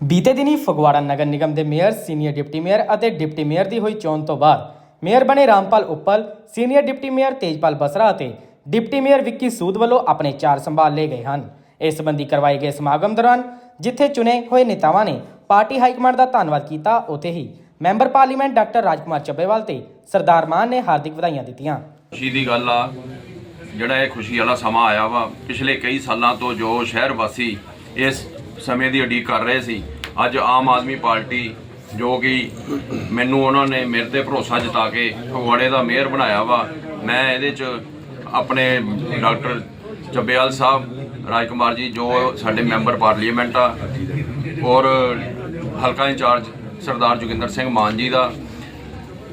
ਬੀਤੇ ਦਿਨੀ ਫਗਵਾੜਾ ਨਗਰ ਨਿਗਮ ਦੇ ਮੇਅਰ, ਸੀਨੀਅਰ ਡਿਪਟੀ ਮੇਅਰ ਅਤੇ ਡਿਪਟੀ ਮੇਅਰ ਦੀ ਹੋਈ ਚੋਣ ਤੋਂ ਬਾਅਦ ਮੇਅਰ ਬਣੇ Rampal Uppal, senior deputy mayor Tejpal Basra ਅਤੇ ਡਿਪਟੀ ਮੇਅਰ ਵਿੱਕੀ ਸੂਦ ਵੱਲੋਂ ਆਪਣੇ ਚਾਰ ਸੰਭਾਲ ਲਏ ਗਏ ਹਨ। ਇਸ ਸੰਬੰਧੀ ਕਰਵਾਏ ਗਏ ਸਮਾਗਮ ਦੌਰਾਨ ਜਿੱਥੇ ਚੁਣੇ ਹੋਏ ਨੇਤਾਵਾਂ ਨੇ ਪਾਰਟੀ ਹਾਈਕਮਾਂਡ ਦਾ ਧੰਨਵਾਦ ਕੀਤਾ, ਉੱਥੇ ਹੀ member parliament doctor Rajkumar Chabbewal ਤੇ ਸਰਦਾਰ ਮਾਨ ਨੇ ਹਾਰਦਿਕ ਵਧਾਈਆਂ ਦਿੱਤੀਆਂ। ਖੁਸ਼ੀ ਦੀ ਗੱਲ ਆ, ਜਿਹੜਾ ਇਹ ਖੁਸ਼ੀ ਵਾਲਾ ਸਮਾਂ ਆਇਆ ਵਾ, ਪਿਛਲੇ ਕਈ ਸਾਲਾਂ ਤੋਂ ਜੋ ਸ਼ਹਿਰ ਵਾਸੀ ਇਸ ਸਮੇਂ ਦੀ ਉਡੀਕ ਕਰ ਰਹੇ ਸੀ। ਅੱਜ ਆਮ ਆਦਮੀ ਪਾਰਟੀ ਜੋ ਕਿ ਮੈਨੂੰ ਉਹਨਾਂ ਨੇ ਮੇਰੇ ਤੇ ਭਰੋਸਾ ਜਤਾ ਕੇ ਫਗਵਾੜੇ ਦਾ ਮੇਅਰ ਬਣਾਇਆ ਵਾ, ਮੈਂ ਇਹਦੇ 'ਚ ਆਪਣੇ ਡਾਕਟਰ ਚੱਬੇਵਾਲ ਸਾਹਿਬ, ਰਾਜਕੁਮਾਰ ਜੀ, ਜੋ ਸਾਡੇ ਮੈਂਬਰ ਪਾਰਲੀਮੈਂਟ ਆ, ਔਰ ਹਲਕਾ ਇੰਚਾਰਜ ਸਰਦਾਰ ਜੋਗਿੰਦਰ ਸਿੰਘ ਮਾਨ ਜੀ ਦਾ,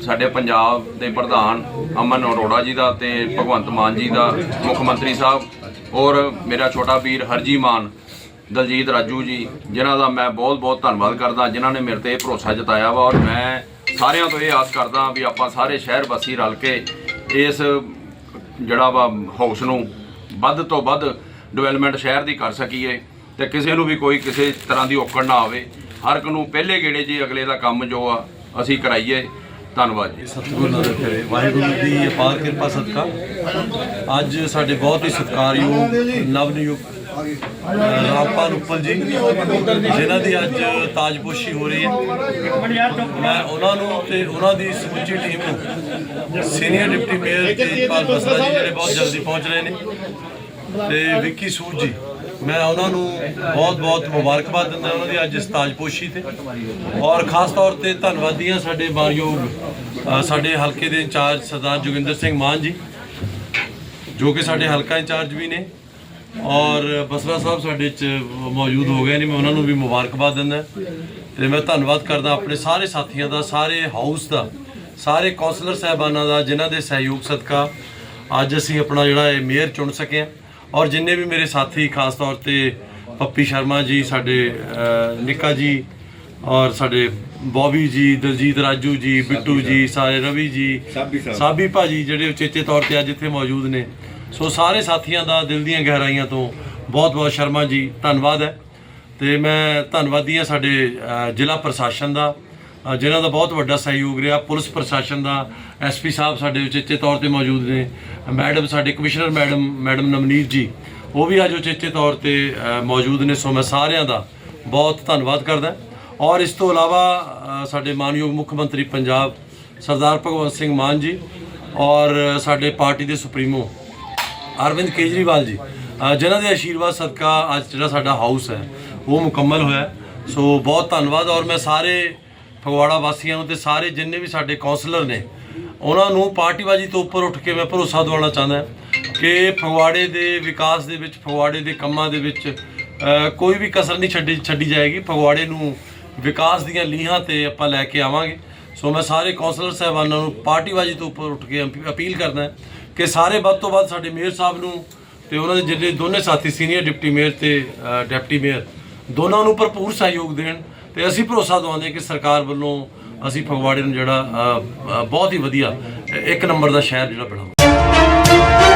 ਸਾਡੇ ਪੰਜਾਬ ਦੇ ਪ੍ਰਧਾਨ ਅਮਨ ਅਰੋੜਾ ਜੀ ਦਾ ਤੇ ਭਗਵੰਤ ਮਾਨ ਜੀ ਦਾ, ਮੁੱਖ ਮੰਤਰੀ ਸਾਹਿਬ, ਔਰ ਮੇਰਾ ਛੋਟਾ ਵੀਰ ਹਰਜੀ ਮਾਨ ਦਲਜੀਤ ਰਾਜੂ ਜੀ, ਜਿਨ੍ਹਾਂ ਦਾ ਮੈਂ ਬਹੁਤ ਬਹੁਤ ਧੰਨਵਾਦ ਕਰਦਾ, ਜਿਨ੍ਹਾਂ ਨੇ ਮੇਰੇ ਤੇ ਇਹ ਭਰੋਸਾ ਜਤਾਇਆ ਵਾ, ਔਰ ਮੈਂ ਸਾਰਿਆਂ ਤੋਂ ਇਹ ਆਸ ਕਰਦਾ ਵੀ ਆਪਾਂ ਸਾਰੇ ਸ਼ਹਿਰ ਵਾਸੀ ਰਲ ਕੇ ਇਸ ਜਿਹੜਾ ਵਾ ਹਾਊਸ ਨੂੰ ਵੱਧ ਤੋਂ ਵੱਧ ਡਿਵੈਲਪਮੈਂਟ ਸ਼ਹਿਰ ਦੀ ਕਰ ਸਕੀਏ ਤੇ ਕਿਸੇ ਨੂੰ ਵੀ ਕੋਈ ਕਿਸੇ ਤਰ੍ਹਾਂ ਦੀ ਔਕੜ ਨਾ ਆਵੇ। ਹਰ ਇੱਕ ਨੂੰ ਪਹਿਲੇ ਗੇੜੇ ਜੀ ਅਗਲੇ ਦਾ ਕੰਮ ਜੋ ਆ, ਅਸੀਂ ਕਰਾਈਏ। ਧੰਨਵਾਦ ਜੀ। ਸਤਿਗੁਰੂ ਨਾਨਕ ਕਰੇ। ਵਾਹਿਗੁਰੂ ਦੀ ਅਪਾਰ ਕਿਰਪਾ ਸਦਕਾ। ਅੱਜ ਸਾਡੇ ਬਹੁਤ ਹੀ ਸਤਿਕਾਰਯੋਗ ਨਵਨਿਯੁਕਤ ਰਾਮਪਾਲ ਉੱਪਲ ਜੀ, ਜਿਨ੍ਹਾਂ ਦੀ ਅੱਜ ਤਾਜਪੋਸ਼ੀ ਹੋ ਰਹੀ ਹੈ। ਮੈਂ ਉਹਨਾਂ ਨੂੰ ਤੇ ਉਹਨਾਂ ਦੀ ਸਮੁੱਚੀ ਟੀਮ ਨੂੰ senior deputy mayor Tejpal Basra ji ਜਿਹੜੇ ਬਹੁਤ ਜਲਦੀ ਪਹੁੰਚ ਰਹੇ ਨੇ। ਤੇ ਵਿੱਕੀ ਸੂਦ ਜੀ, ਮੈਂ ਉਹਨਾਂ ਨੂੰ ਬਹੁਤ-ਬਹੁਤ ਮੁਬਾਰਕਬਾਦ ਦਿੰਦਾ ਉਹਨਾਂ ਦੀ ਅੱਜ ਇਸ ਤਾਜਪੋਸ਼ੀ ਤੇ। ਔਰ ਖਾਸ ਤੌਰ ਤੇ ਧੰਨਵਾਦੀ ਹਾਂ ਸਾਡੇ ਮਾਨਯੋਗ ਸਾਡੇ ਹਲਕੇ ਦੇ ਇੰਚਾਰਜ ਸਰਦਾਰ ਜੋਗਿੰਦਰ ਸਿੰਘ ਮਾਨ ਜੀ, ਜੋ ਕਿ ਸਾਡੇ ਹਲਕਾ ਇੰਚਾਰਜ ਵੀ ਨੇ। ਔਰ ਬਸਰਾ ਸਾਹਿਬ ਸਾਡੇ ਚ ਮੌਜੂਦ ਹੋ ਗਏ ਨੇ ਮੈਂ ਉਹਨਾਂ ਨੂੰ ਵੀ ਮੁਬਾਰਕਬਾਦ ਦਿੰਦਾ। ਤੇ ਮੈਂ ਧੰਨਵਾਦ ਕਰਦਾ ਆਪਣੇ ਸਾਰੇ ਸਾਥੀਆਂ ਦਾ ਸਾਰੇ ਹਾਊਸ ਦਾ ਸਾਰੇ ਕੌਂਸਲਰ ਸਾਹਿਬਾਨਾਂ ਦਾ ਜਿਨ੍ਹਾਂ ਦੇ ਸਹਿਯੋਗ ਸਦਕਾ ਅੱਜ ਅਸੀਂ ਆਪਣਾ ਜਿਹੜਾ ਇਹ ਮੇਅਰ ਚੁਣ ਸਕੇ ਹਾਂ। ਔਰ ਜਿੰਨੇ ਵੀ ਮੇਰੇ ਸਾਥੀ ਖਾਸ ਤੌਰ ਤੇ ਪੱਪੀ ਸ਼ਰਮਾ ਜੀ ਸਾਡੇ ਨਿੱਕਾ ਜੀ ਔਰ ਸਾਡੇ ਬੌਬੀ ਜੀ ਦਲਜੀਤ ਰਾਜੂ ਜੀ ਬਿੱਟੂ ਜੀ ਸਾਰੇ ਰਵੀ ਜੀ ਸਾਬੀ ਭਾਜੀ ਜਿਹੜੇ ਉਚੇਚੇ ਤੌਰ ਤੇ ਅੱਜ ਇੱਥੇ ਮੌਜੂਦ ਨੇ ਸੋ ਸਾਰੇ ਸਾਥੀਆਂ ਦਾ ਦਿਲ ਦੀਆਂ ਗਹਿਰਾਈਆਂ ਤੋਂ ਬਹੁਤ ਬਹੁਤ ਸ਼ਰਮਾ ਜੀ ਧੰਨਵਾਦ ਹੈ। ਤੇ ਮੈਂ ਧੰਨਵਾਦੀ ਹਾਂ ਸਾਡੇ ਜ਼ਿਲ੍ਹਾ ਪ੍ਰਸ਼ਾਸਨ ਦਾ ਅ, ਜਿਨ੍ਹਾਂ ਦਾ ਬਹੁਤ ਵੱਡਾ ਸਹਿਯੋਗ ਰਿਹਾ। ਪੁਲਿਸ ਪ੍ਰਸ਼ਾਸਨ ਦਾ ਐਸਪੀ ਸਾਹਿਬ ਸਾਡੇ ਉਚੇਚੇ ਤੌਰ ਤੇ ਮੌਜੂਦ ਨੇ। ਮੈਡਮ ਸਾਡੇ ਕਮਿਸ਼ਨਰ ਮੈਡਮ ਮੈਡਮ ਨਵਨੀਤ ਜੀ ਉਹ ਵੀ ਅੱਜ ਉਚੇਚੇ ਤੌਰ ਤੇ ਮੌਜੂਦ ਨੇ। ਸੋ ਮੈਂ ਸਾਰਿਆਂ ਦਾ ਬਹੁਤ ਧੰਨਵਾਦ ਕਰਦਾ। ਔਰ ਇਸ ਤੋਂ ਇਲਾਵਾ ਸਾਡੇ ਮਾਨਯੋਗ ਮੁੱਖ ਮੰਤਰੀ ਪੰਜਾਬ ਸਰਦਾਰ ਭਗਵੰਤ ਸਿੰਘ ਮਾਨ ਜੀ ਔਰ ਸਾਡੇ ਪਾਰਟੀ ਦੇ ਸੁਪਰੀਮੋ ਅਰਵਿੰਦ ਕੇਜਰੀਵਾਲ ਜੀ। ਜਿਨ੍ਹਾਂ ਦੇ ਆਸ਼ੀਰਵਾਦ ਸਦਕਾ ਅੱਜ ਜਿਹੜਾ ਸਾਡਾ ਹਾਊਸ ਹੈ, ਉਹ ਮੁਕੰਮਲ ਹੋਇਆ ਸੋ ਬਹੁਤ ਧੰਨਵਾਦ ਔਰ ਮੈਂ ਸਾਰੇ ਫਗਵਾੜਾ ਵਾਸੀਆਂ ਨੂੰ ਤੇ ਸਾਰੇ ਜਿੰਨੇ ਵੀ ਸਾਡੇ ਕਾਉਂਸਲਰ ਨੇ, ਉਹਨਾਂ ਨੂੰ ਪਾਰਟੀਬਾਜ਼ੀ ਤੋਂ ਉੱਪਰ ਉੱਠ ਕੇ ਮੈਂ ਭਰੋਸਾ ਦਿਵਾਉਣਾ ਚਾਹੁੰਦਾ ਕਿ ਫਗਵਾੜੇ ਦੇ ਵਿਕਾਸ ਦੇ ਵਿੱਚ, ਫਗਵਾੜੇ ਦੇ ਕੰਮਾਂ ਦੇ ਵਿੱਚ ਕੋਈ ਵੀ ਕਸਰ ਨਹੀਂ ਛੱਡੀ ਛੱਡੀ ਜਾਏਗੀ। ਫਗਵਾੜੇ ਨੂੰ ਵਿਕਾਸ ਦੀਆਂ ਲੀਹਾਂ ਤੇ ਆਪਾਂ ਲੈ ਕੇ ਆਵਾਂਗੇ। ਸੋ ਮੈਂ ਸਾਰੇ ਕਾਉਂਸਲਰ ਸਾਹਿਬਾਨਾਂ ਨੂੰ ਪਾਰਟੀਬਾਜ਼ੀ ਤੋਂ ਉੱਪਰ ਉੱਠ ਕੇ ਅਪੀ- ਅਪੀਲ ਕਰਦਾ ਕਿ ਸਾਰੇ ਵੱਧ ਤੋਂ ਵੱਧ ਸਾਡੇ ਮੇਅਰ ਸਾਹਿਬ ਨੂੰ ਤੇ ਉਹਨਾਂ ਦੇ ਜਿਹੜੇ ਦੋਨੇ ਸਾਥੀ ਸੀਨੀਅਰ ਡਿਪਟੀ ਮੇਅਰ ਤੇ ਅ, ਡਿਪਟੀ ਮੇਅਰ ਦੋਨਾਂ ਨੂੰ ਭਰਪੂਰ ਸਹਿਯੋਗ ਦੇਣ ਤੇ ਅਸੀਂ ਭਰੋਸਾ ਦਵਾਉਂਦੇ ਕਿ ਸਰਕਾਰ ਵੱਲੋਂ ਅਸੀਂ ਫਗਵਾੜੇ ਨੂੰ ਜਿਹੜਾ ਬਹੁਤ ਹੀ ਵਧੀਆ ਇੱਕ ਨੰਬਰ ਦਾ ਸ਼ਹਿਰ ਜਿਹੜਾ ਬਣਾਵਾਂਗੇ।